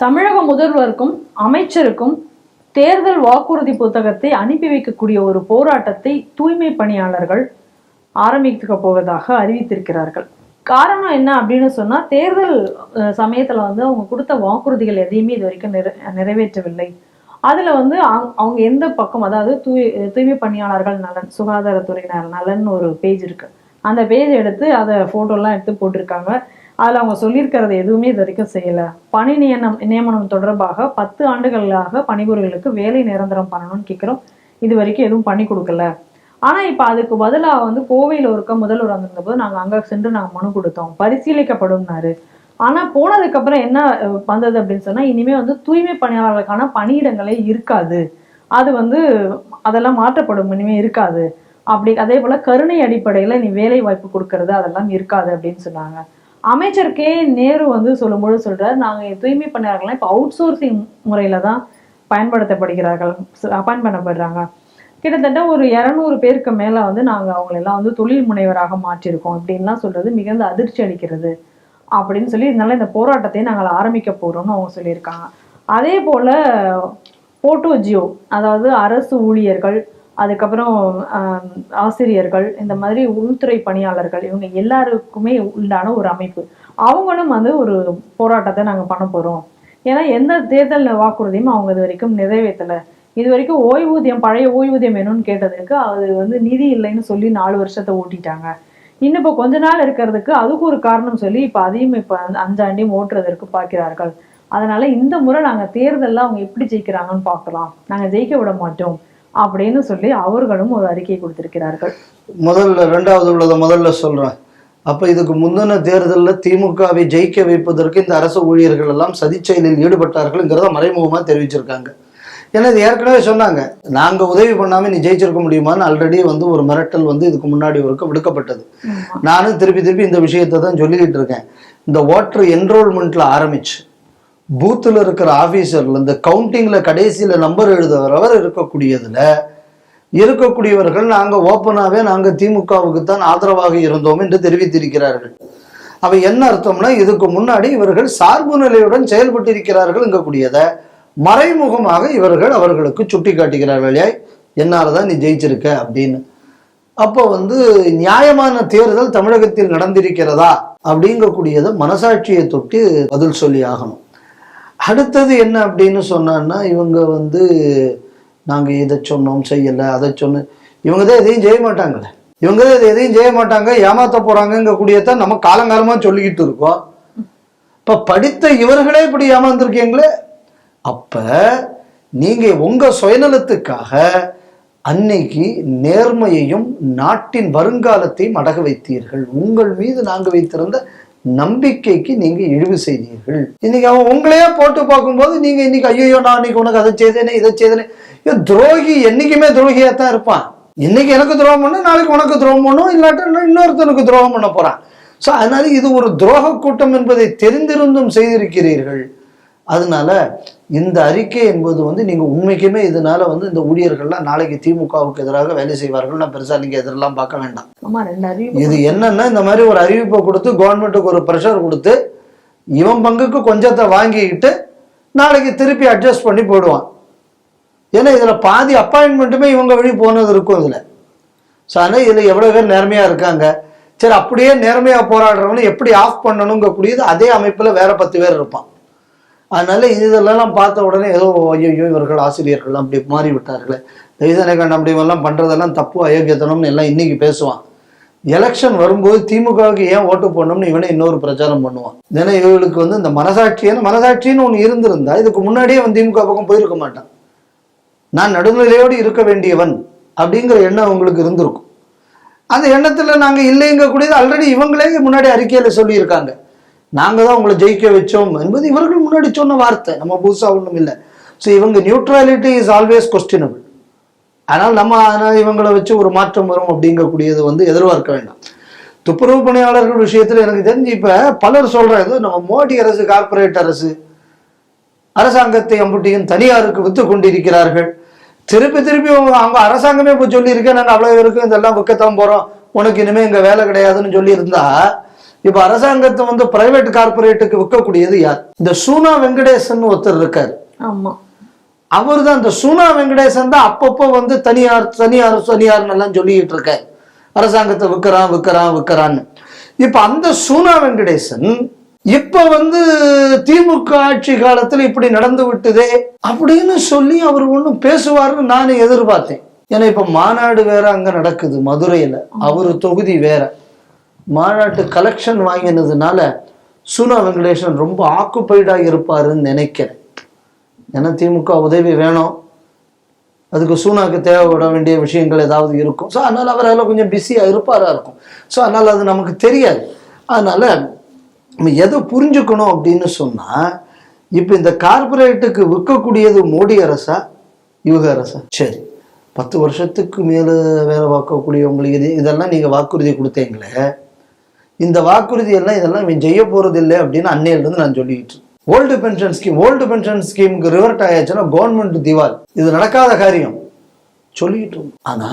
தமிழக முதல்வருக்கும் அமைச்சருக்கும் தேர்தல் வாக்குறுதி புத்தகத்தை அனுப்பி வைக்கக்கூடிய ஒரு போராட்டத்தை தூய்மை பணியாளர்கள் ஆரம்பிக்க போவதாக அறிவித்திருக்கிறார்கள். காரணம் என்ன அப்படின்னு சொன்னால் தேர்தல் சமயத்தில் வந்து அவங்க கொடுத்த வாக்குறுதிகள் எதையுமே இது வரைக்கும் நிறை நிறைவேற்றவில்லை. அதுல வந்து அவங்க- அவங்க எந்த பக்கம் அதாவது தூய் தூய்மை பணியாளர்கள் நலன் சுகாதாரத்துறையினர் நலன் ஒரு பேஜ் இருக்கு. அந்த பேஜ் எடுத்து அதை ஃபோட்டோலாம் எடுத்து போட்டிருக்காங்க. அதில் அவங்க சொல்லியிருக்கிறது எதுவுமே இது வரைக்கும் செய்யலை. பணி நியமனம் நியமனம் தொடர்பாக பத்து ஆண்டுகளாக பணிபுரிகளுக்கு வேலை நிரந்தரம் பண்ணணும்னு கேட்குறோம் இது வரைக்கும் எதுவும் பண்ணி கொடுக்கல. ஆனால் இப்போ அதுக்கு பதிலாக வந்து கோவையில் இருக்க முதல்வர் வந்திருந்தபோது நாங்கள் அங்கே சென்று நாங்கள் மனு கொடுத்தோம். பரிசீலிக்கப்படும்னாரு ஆனால் போனதுக்கப்புறம் என்ன வந்தது அப்படின்னு சொன்னால் இனிமே வந்து தூய்மை பணியாளர்களுக்கான பணியிடங்களே இருக்காது. அது வந்து அதெல்லாம் மாற்றப்படும் இனிமே இருக்காது. அப்படி அதே போல் கருணை அடிப்படையில் நீ வேலை வாய்ப்பு கொடுக்கறது அதெல்லாம் இருக்காது அப்படின்னு சொன்னாங்க. அமைச்சர் கே நேரு வந்து சொல்லும்போது சொல்றாரு நாங்கள் தூய்மை பணியாளர்கள்லாம் இப்போ அவுட் சோர்சிங் முறையில தான் பயன்படுத்தப்படுகிறார்கள் அப்பாயின் பண்ணப்படுறாங்க. கிட்டத்தட்ட ஒரு இரநூறு பேருக்கு மேல வந்து நாங்க அவங்களெல்லாம் வந்து தொழில் முனைவராக மாற்றிருக்கோம். அப்படின்லாம் சொல்றது மிகுந்த அதிர்ச்சி அளிக்கிறது அப்படின்னு சொல்லி இதனால இந்த போராட்டத்தை நாங்கள் ஆரம்பிக்க போறோம்னு அவங்க சொல்லியிருக்காங்க. அதே போல போட்டோ ஜியோ அதாவது அரசு ஊழியர்கள் அதுக்கப்புறம் ஆசிரியர்கள் இந்த மாதிரி உள்துறை பணியாளர்கள் இவங்க எல்லாருக்குமே உண்டான ஒரு அமைப்பு. அவங்களும் வந்து ஒரு போராட்டத்தை நாங்கள் பண்ண போகிறோம் ஏன்னா எந்த தேர்தல் வாக்குறுதியும் அவங்க இது வரைக்கும் நிறைவேற்றல. இது வரைக்கும் ஓய்வூதியம் பழைய ஓய்வூதியம் வேணும்னு கேட்டதுக்கு அது வந்து நிதி இல்லைன்னு சொல்லி நாலு வருஷத்தை ஓட்டிட்டாங்க. இன்னும் இப்போ கொஞ்ச நாள் இருக்கிறதுக்கு அதுக்கு ஒரு காரணம் சொல்லி இப்போ அதையும் இப்போ அஞ்சாண்டையும் ஓட்டுறதற்கு பார்க்கிறார்கள் அதனால இந்த முறை நாங்கள் தேர்தலில் அவங்க எப்படி ஜெயிக்கிறாங்கன்னு பார்க்கலாம் நாங்கள் ஜெயிக்க விட மாட்டோம். அப்படின்னு சொல்லி அவர்களும் ஒரு அறிக்கை கொடுத்திருக்கிறார்கள். முதல்ல ரெண்டாவது உள்ளதை முதல்ல சொல்றேன். அப்ப இதுக்கு முந்தின தேர்தலில் திமுகவை ஜெயிக்க வைப்பதற்கு இந்த அரசு ஊழியர்கள் எல்லாம் சதிச்செயலில் ஈடுபட்டார்கள்ங்கிறத மறைமுகமா தெரிவிச்சிருக்காங்க. ஏன்னா இது ஏற்கனவே சொன்னாங்க. நாங்க உதவி பண்ணாம நீ ஜெயிச்சிருக்க முடியுமான்னு ஆல்ரெடி வந்து ஒரு மிரட்டல் வந்து இதுக்கு முன்னாடி வரைக்கும் விடுக்கப்பட்டது. நானும் திருப்பி திருப்பி இந்த விஷயத்தை தான் சொல்லிக்கிட்டு இருக்கேன். இந்த ஓட்டர் என்ரோல்மெண்ட்ல ஆரம்பிச்சு. பூத்தில் இருக்கிற ஆஃபீஸர்ல இந்த கவுண்டிங்கில் கடைசியில் நம்பர் எழுதுகிறவர் இருக்கக்கூடியதில் இருக்கக்கூடியவர்கள் நாங்கள் ஓப்பனாகவே நாங்கள் திமுகவுக்கு தான் ஆதரவாக இருந்தோம் என்று தெரிவித்திருக்கிறார்கள். அவை என்ன அர்த்தம்னா இதுக்கு முன்னாடி இவர்கள் சார்பு நிலையுடன் செயல்பட்டிருக்கிறார்கள் எங்கக்கூடியதை மறைமுகமாக இவர்கள் அவர்களுக்கு சுட்டி காட்டுகிறார்கள் "ஏய், என்னால் தான் நீ ஜெயிச்சிருக்க அப்படின்னு. அப்போ வந்து நியாயமான தேர்தல் தமிழகத்தில் நடந்திருக்கிறதா அப்படிங்கக்கூடியதை மனசாட்சியை தொட்டு பதில் சொல்லி ஆகணும். அடுத்தது என்ன அப்படின்னு சொன்னான்னா இவங்க வந்து நாங்கள் இதை சொன்னோம் செய்யலை அதை சொன்ன இவங்க தான் எதையும் செய்ய மாட்டாங்களே இவங்க தான் இதை எதையும் செய்ய மாட்டாங்க ஏமாத்த போறாங்கங்க கூடியதான் நம்ம காலங்காலமா சொல்லிக்கிட்டு இருக்கோம். இப்போ படித்த இவர்களே இப்படி ஏமாந்துருக்கீங்களே? அப்ப நீங்க உங்க சுயநலத்துக்காக அன்னைக்கு நேர்மையையும் நாட்டின் வருங்காலத்தையும் அடக வைத்தீர்கள். உங்கள் மீது நாங்க வைத்திருந்த நம்பிக்கைக்கு நீங்க இழிவு செய்தீர்கள். இன்னைக்கு அவன் உங்களையே போட்டு பார்க்கும்போது நீங்க இன்னைக்கு ஐயோ நான் இன்னைக்கு உனக்கு அதை செய்தேனே இதை செய்தேனே. ஐயோ, துரோகி என்னைக்குமே துரோகியா தான் இருப்பான். இன்னைக்கு எனக்கு துரோகம் பண்ண நாளைக்கு உனக்கு துரோகம் பண்ணும் இல்லாட்டா இன்னொருத்தனுக்கு துரோகம் பண்ண போறான். ஸோ அதனால இது ஒரு துரோக கூட்டம் என்பதை தெரிந்திருந்தும் செய்திருக்கிறீர்கள். அதனால இந்த அறிக்கை என்பது வந்து நீங்க உண்மைக்குமே இதனால வந்து இந்த ஊழியர்கள்லாம் நாளைக்கு திமுகவுக்கு எதிராக வேலை செய்வார்கள் நான் பெருசா நீங்க எதிரெல்லாம் பார்க்க வேண்டாம். இது என்னன்னா இந்த மாதிரி ஒரு அறிவிப்பை கொடுத்து கவர்மெண்ட்டுக்கு ஒரு ப்ரெஷர் கொடுத்து இவன் பங்குக்கு கொஞ்சத்தை வாங்கிக்கிட்டு நாளைக்கு திருப்பி அட்ஜஸ்ட் பண்ணி போயிடுவான் ஏன்னா இதுல பாதி அப்பாயின்மெண்ட்டுமே இவங்க வழி போனது இருக்கும் இதுல. ஸோ அதனால் இதுல எவ்வளவு பேர் நேர்மையா இருக்காங்க? சரி அப்படியே நேர்மையா போராடுறவனை எப்படி ஆஃப் பண்ணணுங்கக்கூடியது அதே அமைப்புல வேற பத்து பேர் இருப்பான். அதனால இதெல்லாம் பார்த்த உடனே ஏதோ ஐயோ இவர்கள் ஆசிரியர்கள் அப்படி மாறி விட்டார்களே. தயசனகன் அப்படி எல்லாம் பண்ணுறதெல்லாம் தப்பு அயோக்கியத்தனம்னு எல்லாம் இன்னைக்கு பேசுவான். எலெக்ஷன் வரும்போது திமுகவுக்கு ஏன் ஓட்டு போடணும்னு இவனே இன்னொரு பிரச்சாரம் பண்ணுவான். ஏன்னா இவர்களுக்கு வந்து இந்த மனசாட்சியான மனசாட்சின்னு ஒன்று இருந்திருந்தா இதுக்கு முன்னாடியே அவன் திமுக பக்கம் போயிருக்க மாட்டான். நான் நடுநிலையோடு இருக்க வேண்டியவன் அப்படிங்கிற எண்ணம் அவங்களுக்கு இருந்திருக்கும். அந்த எண்ணத்தில் நாங்கள் இல்லைங்க கூடியது ஆல்ரெடி இவங்களே முன்னாடி அறிக்கையில் சொல்லியிருக்காங்க. நாங்க தான் உங்களை ஜெயிக்க வச்சோம் என்பது இவர்கள் முன்னாடி சொன்ன வார்த்தை. நம்ம புதுசா ஒண்ணும் இல்லை. ஸோ இவங்க நியூட்ரலிட்டி இஸ் ஆல்வேஸ் கொஸ்டினபிள் ஆனால் நம்ம அதனால் இவங்களை வச்சு ஒரு மாற்றம் வரும் அப்படிங்கக்கூடியது வந்து எதிர்பார்க்க வேண்டாம். துப்புரவு பணியாளர்கள் விஷயத்தில் எனக்கு தெரிஞ்சு இப்ப பலர் சொல்றாங்க நம்ம மோடி அரசு கார்ப்பரேட் அரசு அரசாங்கத்தை அம்புட்டியும் தனியாருக்கு வித்து கொண்டிருக்கிறார்கள். திருப்பி திருப்பி அவங்க அரசாங்கமே இப்போ சொல்லியிருக்கேன் நாங்கள் அவ்வளோ இருக்கும் இதெல்லாம் விற்கத்தான் போகிறோம் உனக்கு இனிமேல் இங்கே வேலை கிடையாதுன்னு சொல்லியிருந்தா இப்ப அரசாங்கத்தை வந்து பிரைவேட் கார்பரேட்டுக்கு விற்கக்கூடியது யார்? இந்த சூனா வெங்கடேசன் ஒருத்தர் இருக்காரு. ஆமா. அவர் தான் இந்த சூனா வெங்கடேசன் தான் அப்பப்போ வந்து தனியார் தனியார் தனியார்னு எல்லாம் சொல்லிக்கிட்டு இருக்காரு. அரசாங்கத்தை விற்கிறான் விற்கிறான் விற்கிறான்னு. இப்ப அந்த சூனா வெங்கடேசன் இப்ப வந்து திமுக ஆட்சி காலத்துல இப்படி நடந்து விட்டுதே அப்படின்னு சொல்லி அவர் ஒண்ணும் பேசுவாருன்னு நானும் எதிர்பார்த்தேன். ஏன்னா இப்ப மாநாடு வேற அங்க நடக்குது மதுரையில. அவர் தொகுதி வேற. மாநாட்டு கலெக்ஷன் வாங்கினதுனால சுனா வெங்கடேசன் ரொம்ப ஆக்குப்பைடாக இருப்பாருன்னு நினைக்கிறேன். ஏன்னா திமுக உதவி வேணும். அதுக்கு சூனாக்கு தேவைப்பட வேண்டிய விஷயங்கள் ஏதாவது இருக்கும். ஸோ அதனால் அவர் அதில் கொஞ்சம் பிஸியாக இருப்பாராக இருக்கும். ஸோ அதனால் அது நமக்கு தெரியாது. அதனால் நம்ம எதை புரிஞ்சுக்கணும் அப்படின்னு சொன்னால் இப்போ இந்த கார்பரேட்டுக்கு விற்கக்கூடியது மோடி அரசா யுக அரசா? சரி. பத்து வருஷத்துக்கு மேலே வேலை பார்க்கக்கூடியவங்களுக்கு இது இதெல்லாம் நீங்கள் வாக்குறுதி கொடுத்தீங்களே இந்த வாக்குறுதி எல்லாம் இதெல்லாம் இவன் செய்ய போறது இல்லை அப்படின்னு அன்னையிலிருந்து நான் சொல்லிட்டு இருக்கேன். Old pension scheme old pension ஸ்கீமுக்கு revert ஆயாச்சுன்னா கவர்மெண்ட் திவால். இது நடக்காத காரியம். சொல்லிட்டு இருந்தோம். ஆனா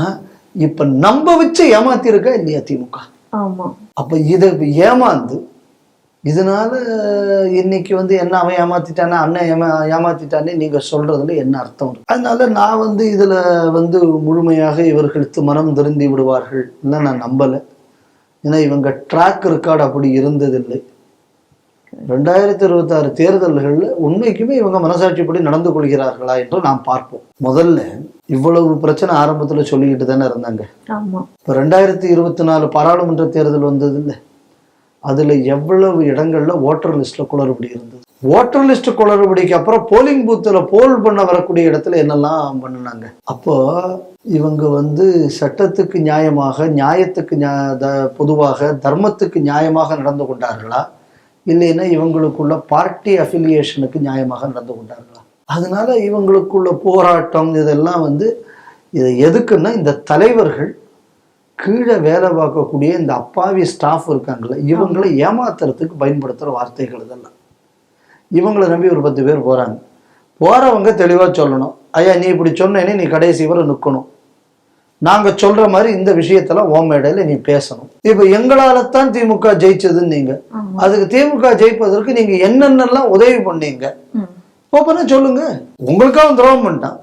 இப்ப நம்ப வச்சு ஏமாத்தி இருக்கா இல்லையா திமுக? ஆமா. அப்ப இதை ஏமாந்து இதனால இன்னைக்கு வந்து என்ன அவன் ஏமாத்திட்டானே அண்ணன் ஏமா ஏமாத்திட்டானே நீங்க சொல்றதுல என்ன அர்த்தம் அதனால நான் வந்து இதுல வந்து முழுமையாக இவர்களுக்கு மனம் திருந்தி விடுவார்கள் நான் நம்பல. ஏன்னா இவங்க ட்ராக் ரெக்கார்டு அப்படி இருந்ததில்லை. ரெண்டாயிரத்தி இருபத்தாறு தேர்தல்கள்ல உண்மைக்குமே இவங்க மனசாட்சிப்படி நடந்து கொள்கிறார்களா என்று நாம் பார்ப்போம். முதல்ல இவ்வளவு பிரச்சனை ஆரம்பத்துல சொல்லிக்கிட்டு தானே இருந்தாங்க. இப்போ ரெண்டாயிரத்தி இருபத்தி நாலு பாராளுமன்ற தேர்தல் வந்தது இல்லை அதுல எவ்வளவு இடங்கள்ல ஓட்டர் லிஸ்ட்ல குளறுபடி இருந்தது? ஓட்டர் லிஸ்ட் குளறுபடிக்கு அப்புறம் போலிங் பூத்தில் போல் பண்ண வரக்கூடிய இடத்துல என்னெல்லாம் பண்ணினாங்க? அப்போ இவங்க வந்து சட்டத்துக்கு நியாயமாக நியாயத்துக்கு நியா- த- பொதுவாக தர்மத்துக்கு நியாயமாக நடந்து கொண்டார்களா? இல்லைன்னா இவங்களுக்குள்ள பார்ட்டி அஃபிலியேஷனுக்கு நியாயமாக நடந்து கொண்டார்களா? அதனால இவங்களுக்குள்ள போராட்டம் இதெல்லாம் வந்து இதை எதுக்குன்னா இந்த தலைவர்கள் கீழே வேலை பார்க்கக்கூடிய இந்த அப்பாவி ஸ்டாஃப் இருக்காங்கல்ல இவங்களை ஏமாத்துறதுக்கு பயன்படுத்துகிற வார்த்தைகள் இதெல்லாம். இவங்களை நம்பி ஒரு பத்து பேர் போகிறாங்க போகிறவங்க தெளிவாக சொல்லணும். ஐயா நீ இப்படி சொன்னேனே நீ கடைசி வரை நிற்கணும் நாங்கள் சொல்கிற மாதிரி இந்த விஷயத்தெல்லாம் ஓ மேடையில் நீ பேசணும். இப்போ எங்களால தான் திமுக ஜெயிச்சதுன்னு நீங்கள் அதுக்கு திமுக ஜெயிப்பதற்கு நீங்கள் என்னென்னலாம் உதவி பண்ணீங்க? ம். ஓப்பனா சொல்லுங்க. உங்களுக்காக துரோகம் பண்ணிட்டான்.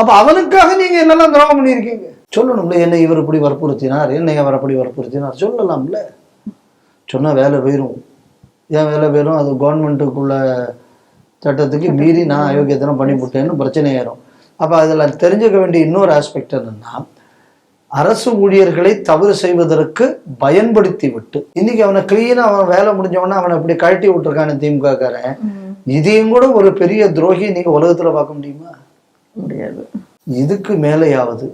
அப்ப அவனுக்காக நீங்க என்னெல்லாம் துரோகம் பண்ணியிருக்கீங்க? சொல்லணும்ல என்ன இவர் இப்படி வற்புறுத்தினார் என்ன அவர் அப்படி வற்புறுத்தினார். சொல்லலாம்ல. சொன்னா வேலை போயிரும். ஏன் வேலை போயிரும் அது கவர்மெண்ட்டுக்குள்ள சட்டத்துக்கு மீறி நான் அயோக்கியத்தனம் பண்ணி விட்டேன்னு பிரச்சனை ஏறும் அப்ப அதுல தெரிஞ்சுக்க வேண்டிய இன்னொரு ஆஸ்பெக்ட் என்னன்னா அரசு ஊழியர்களை தவறு செய்வதற்கு பயன்படுத்தி விட்டு இன்னைக்கு அவனை கிளீனா அவன் வேலை முடிஞ்சவன அவனை இப்படி கழட்டி விட்டுருக்கான திமுக காரன் ம். இதையும் கூட ஒரு பெரிய துரோகி நீங்க உலகத்துல பார்க்க முடியுமா? முடியாது. இதுக்கு மேலேயாவது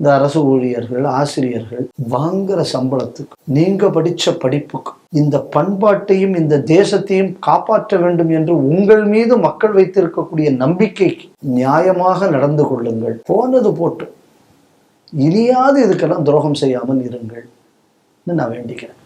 இந்த அரசு ஊழியர்கள் ஆசிரியர்கள் வாங்குற சம்பளத்துக்கு நீங்க படிச்ச படிப்புக்கு இந்த பண்பாட்டையும் இந்த தேசத்தையும் காப்பாற்ற வேண்டும் என்று உங்கள் மீது மக்கள் வைத்திருக்கக்கூடிய நம்பிக்கை நியாயமாக நடந்து கொள்ளுங்கள். போனது போட்டு. இனியாவது இதுக்கெல்லாம் துரோகம் செய்யாமல் இருங்கள். நான் வேண்டிக்கிறேன்.